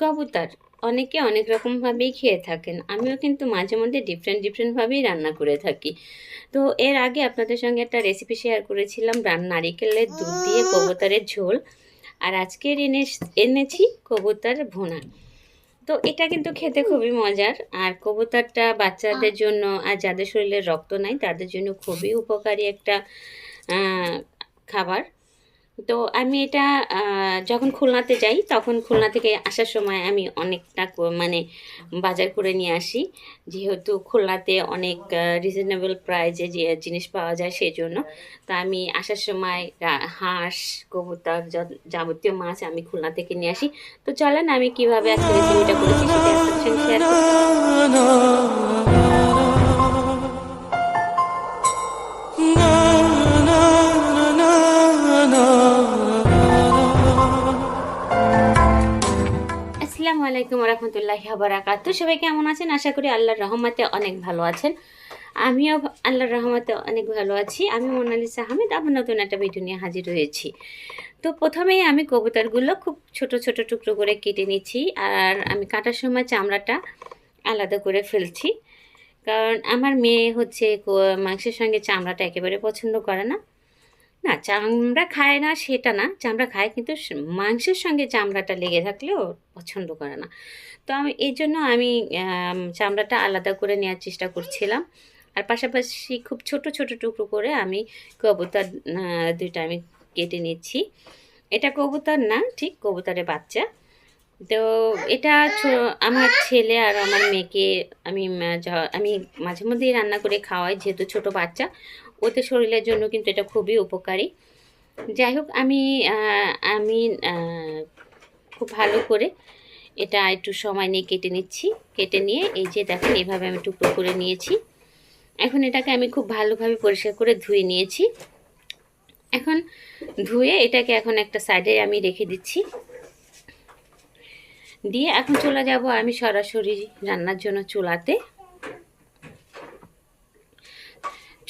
কবুতর অনেকে অনেক রকমভাবেই খেয়ে থাকেন। আমিও কিন্তু মাঝে মধ্যে ডিফারেন্ট ডিফারেন্টভাবেই রান্না করে থাকি। তো এর আগে আপনাদের সঙ্গে একটা রেসিপি শেয়ার করেছিলাম নারিকেলের দুধ দিয়ে কবুতরের ঝোল। আর আজকের এনে এনেছি কবুতর ভুনা। তো এটা কিন্তু খেতে খুবই মজার। আর কবুতরটা বাচ্চাদের জন্য আর যাদের শরীরে রক্ত নাই, তাদের জন্য খুবই উপকারী একটা খাবার। তো আমি এটা যখন খুলনাতে যাই, তখন খুলনা থেকে আসার সময় আমি অনেকটা মানে বাজার করে নিয়ে আসি। যেহেতু খুলনাতে অনেক রিজনেবল প্রাইজে যে জিনিস পাওয়া যায় সেই জন্য তো আমি আসার সময় হাঁস, কবুতর যাবতীয় মাছ আমি খুলনা থেকে নিয়ে আসি। তো চলেন আমি কীভাবে আজকে রেসিপিটা করেছি সেটা শেয়ার আসসালামু আলাইকুম রহমতুল্লাহি বারাকাতু সবাই কেমন আছেন? আশা করি আল্লাহর রহমতে অনেক ভালো আছেন। আমিও আল্লাহর রহমতে অনেক ভালো আছি। আমি মোনালিসা আহমেদ আবার নতুন একটা ভিডিও নিয়ে হাজির হয়েছি। তো প্রথমেই আমি কবুতরগুলো খুব ছোট ছোট টুকরো করে কেটে নিচ্ছি আর আমি কাটার সময় চামড়াটা আলাদা করে ফেলছি। কারণ আমার মেয়ে হচ্ছে মাংসের সঙ্গে চামড়াটা একেবারে পছন্দ করে না। না, চামড়া খায় না সেটা না। চামড়া খায় কিন্তু মাংসের সঙ্গে চামড়াটা লেগে থাকলেও পছন্দ করে না। তো আমি, এই জন্য আমি চামড়াটা আলাদা করে নেওয়ার চেষ্টা করছিলাম। আর পাশাপাশি খুব ছোট ছোট টুকরো করে আমি কবুতর দুইটা আমি কেটে নিচ্ছি। এটা কবুতর না, ঠিক কবুতরের বাচ্চা। তো এটা আমার ছেলে আর আমার মেয়েকে আমি আমি মাঝে মধ্যেই রান্না করে খাওয়াই, যেহেতু ছোট বাচ্চা। ওদের শরীরের জন্য কিন্তু এটা খুবই উপকারী। যাই হোক, আমি আমি খুব ভালো করে এটা একটু সময় নিয়ে কেটে নিচ্ছি। কেটে নিয়ে এই যে দেখেন এইভাবে আমি টুকরো করে নিয়েছি। এখন এটাকে আমি খুব ভালোভাবে পরিষ্কার করে ধুয়ে নিয়েছি। এখন ধুয়ে এটাকে এখন একটা সাইডে আমি রেখে দিচ্ছি। দিয়ে এখন চলে যাব আমি সরাসরি রান্নার জন্য চুলাতে।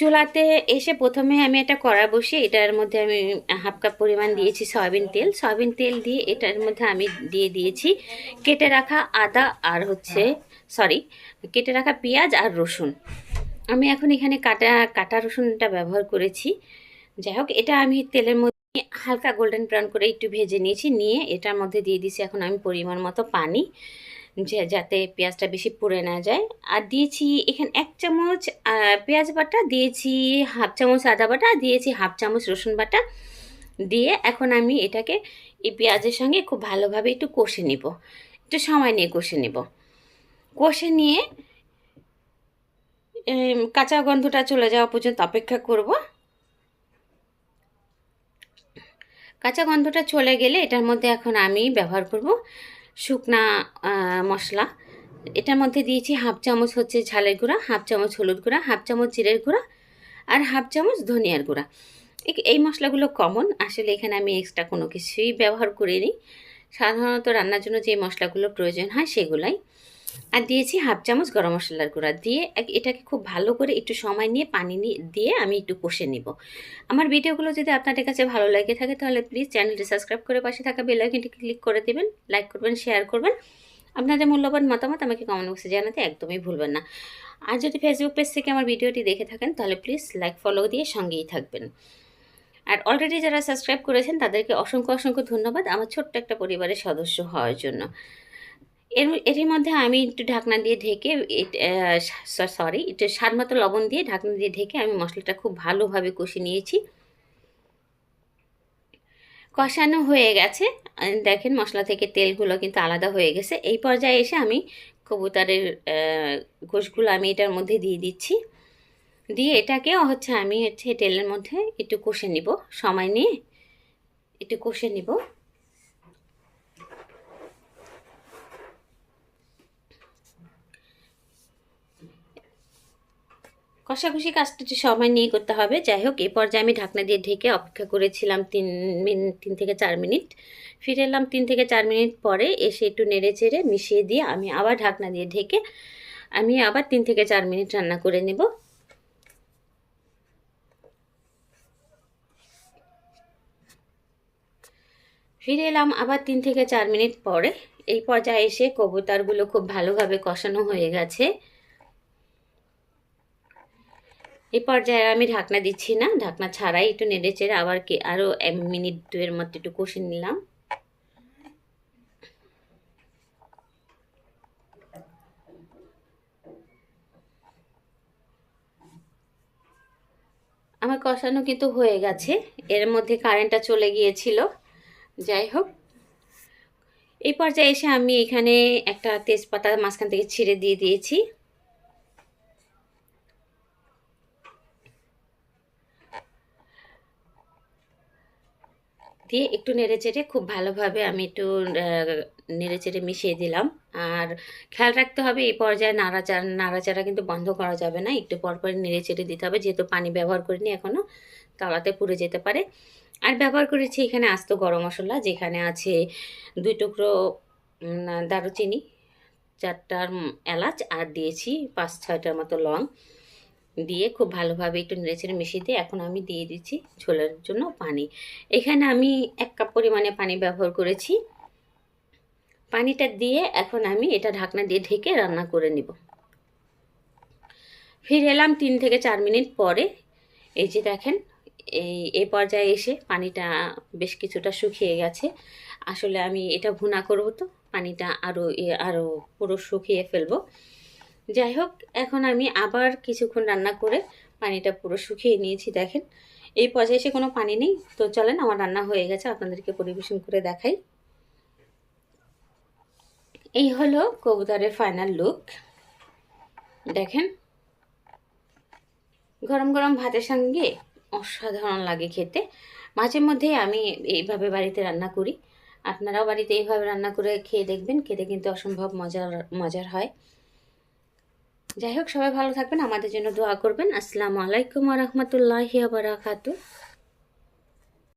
চুলাতে এসে প্রথমে আমি একটা কড়া বসিয়ে, এটার মধ্যে আমি হাফ কাপ পরিমাণ দিয়েছি সয়াবিন তেল। সয়াবিন তেল দিয়ে এটার মধ্যে আমি দিয়ে দিয়েছি কেটে রাখা আদা আর হচ্ছে সরি কেটে রাখা পেঁয়াজ আর রসুন। আমি এখন এখানে কাটা কাটা রসুনটা ব্যবহার করেছি। যাই হোক, এটা আমি তেলের মধ্যে হালকা গোল্ডেন ব্রাউন করে একটু ভেজে নিয়েছি, নিয়ে এটার মধ্যে দিয়ে দিয়েছি এখন আমি পরিমাণ মতো পানি। যাতে পেঁয়াজটা বেশি পুড়ে না যায়। আর দিয়েছি এখানে এক চামচ পেঁয়াজ বাটা, দিয়েছি হাফ চামচ আদা বাটা, দিয়েছি হাফ চামচ রসুন বাটা। দিয়ে এখন আমি এটাকে এই পেঁয়াজের সঙ্গে খুব ভালোভাবে একটু কষে নিব। একটু সময় নিয়ে কষে নেব। কষে নিয়ে কাঁচা গন্ধটা চলে যাওয়া পর্যন্ত অপেক্ষা করব। কাঁচা গন্ধটা চলে গেলে এটার মধ্যে এখন আমি ব্যবহার করব শুকনা মশলা। এটার মধ্যে দিয়েছি হাফ চামচ হচ্ছে ঝালের গুঁড়া, হাফ চামচ হলুদ গুঁড়া, হাফ চামচ জিরের গুঁড়া আর হাফ চামচ ধনিয়ার গুঁড়া। এই- মশলাগুলো কমন আসলে এখানে আমি এক্সট্রা কোনো কিছুই ব্যবহার করিনি। সাধারণত রান্নার জন্য যে মশলাগুলো প্রয়োজন হয় সেগুলাই। আর দিয়েছি হাফ চামচ গরম মশলার গুঁড়া দিয়ে এটাকে খুব ভালো করে একটু সময় নিয়ে পানি দিয়ে আমি একটু কষে নিব। আমার ভিডিওগুলো যদি আপনাদের কাছে ভালো লাগে থাকে তাহলে প্লিজ চ্যানেলটি সাবস্ক্রাইব করে পাশে থাকা বেল আইকনটি ক্লিক করে দেবেন লাইক করবেন শেয়ার করবেন। আপনাদের মূল্যবান মতামত আমাকে কমেন্ট বক্সে জানাতে একদমই ভুলবেন না। আর যদি ফেসবুক পেজ থেকে আমার ভিডিওটি দেখে থাকেন তাহলে প্লিজ লাইক ফলো দিয়ে সঙ্গেই থাকবেন। আর অলরেডি যারা সাবস্ক্রাইব করেছেন তাদেরকে অসংখ্য অসংখ্য ধন্যবাদ। আমার ছোট্ট একটা পরিবারের সদস্য হওয়ার জন্য। এর, এরই মধ্যে আমি একটু ঢাকনা দিয়ে ঢেকে সরি একটু স্বাদ মতো লবণ দিয়ে ঢাকনা দিয়ে ঢেকে আমি মশলাটা খুব ভালোভাবে কষে নিয়েছি। কষানো হয়ে গেছে। দেখেন মশলা থেকে তেলগুলো কিন্তু আলাদা হয়ে গেছে। এই পর্যায়ে এসে আমি কবুতরের গোশগুলো আমি এটার মধ্যে দিয়ে দিচ্ছি। দিয়ে এটাকে হচ্ছে আমি হচ্ছে তেলের মধ্যে একটু কষে নিব। সময় নিয়ে একটু কষে নিব। কষাকষি কাজটা একটু সময় নিয়ে করতে হবে, যাই হোক এই পর্যায়ে আমি ঢাকনা দিয়ে ঢেকে অপেক্ষা করেছিলাম তিন মিনিট তিন থেকে চার মিনিট। ফিরে এলাম তিন থেকে চার মিনিট পরে এসে একটু নেড়ে চেড়ে মিশিয়ে দিয়ে আমি আবার ঢাকনা দিয়ে ঢেকে আমি আবার তিন থেকে চার মিনিট রান্না করে নেব। ফিরে এলাম আবার তিন থেকে চার মিনিট পরে। এই পর্যায়ে এসে কবুতারগুলো খুব ভালোভাবে কষানো হয়ে গেছে। এই পর্যায়ে আমি ঢাকনা দিচ্ছি না, ঢাকনা ছাড়াই একটু নেড়ে চেড়ে আবার কি আরও এক মিনিট দুয়ের মতো একটু কষে নিলাম। আমার কষানো কিন্তু হয়ে গেছে, এর মধ্যে কারেন্টটা চলে গিয়েছিল, যাই হোক। এই পর্যায়ে এসে আমি এখানে একটা তেজপাতা মাঝখান থেকে ছিঁড়ে দিয়ে দিয়েছি। দিয়ে একটু নেড়ে চেড়ে খুব ভালোভাবে আমি একটু নেড়ে চেড়ে মিশিয়ে দিলাম। আর খেয়াল রাখতে হবে এই পর্যায়ে নাড়াচাড়া নাড়াচাড়া কিন্তু বন্ধ করা যাবে না। একটু পরপর নেড়ে চেড়ে দিতে হবে। যেহেতু পানি ব্যবহার করিনি এখনও তালাতে পুড়ে যেতে পারে। আর ব্যবহার করেছি এখানে আস্ত গরম মশলা, যেখানে আছে দুই টুকরো দারুচিনি, চারটার এলাচ, আর দিয়েছি পাঁচ ছয়টার মতো লং। দিয়ে খুব ভালোভাবে একটু নেড়েচেড়ে মিশিয়ে দিয়ে এখন আমি দিয়ে দিচ্ছি ঝোলের জন্য পানি। এখানে আমি এক কাপ পরিমাণে পানি ব্যবহার করেছি। পানিটা দিয়ে এখন আমি এটা ঢাকনা দিয়ে ঢেকে রান্না করে নিব। ফিরে এলাম তিন থেকে চার মিনিট পরে। এই যে দেখেন, এই, এ পর্যায়ে এসে পানিটা বেশ কিছুটা শুকিয়ে গেছে। আসলে আমি এটা ভুনা করব তো, পানিটা আরও আরও পুরো শুকিয়ে ফেলব। যাই হোক এখন আমি আবার কিছুক্ষণ রান্না করে পানিটা পুরো শুকিয়ে নিয়েছি, দেখেন। এই পর্যায়ে এসে কোনো পানি নেই, তো চলেন আমার রান্না হয়ে গেছে, আপনাদেরকে পরিবেশন করে দেখাই। এই হলো কবুতরের ফাইনাল লুক দেখেন, গরম গরম ভাতের সঙ্গে অসাধারণ লাগে খেতে। মাঝে মধ্যে আমি এইভাবে বাড়িতে রান্না করি। আপনারাও বাড়িতে এইভাবে রান্না করে খেয়ে দেখবেন, খেতে কিন্তু অসম্ভব মজার মজার হয়। যাই হোক সবাই ভালো থাকবেন আমাদের জন্য দোয়া করবেন। আসসালামু আলাইকুম রহমতুল্লাহি বারাকাতু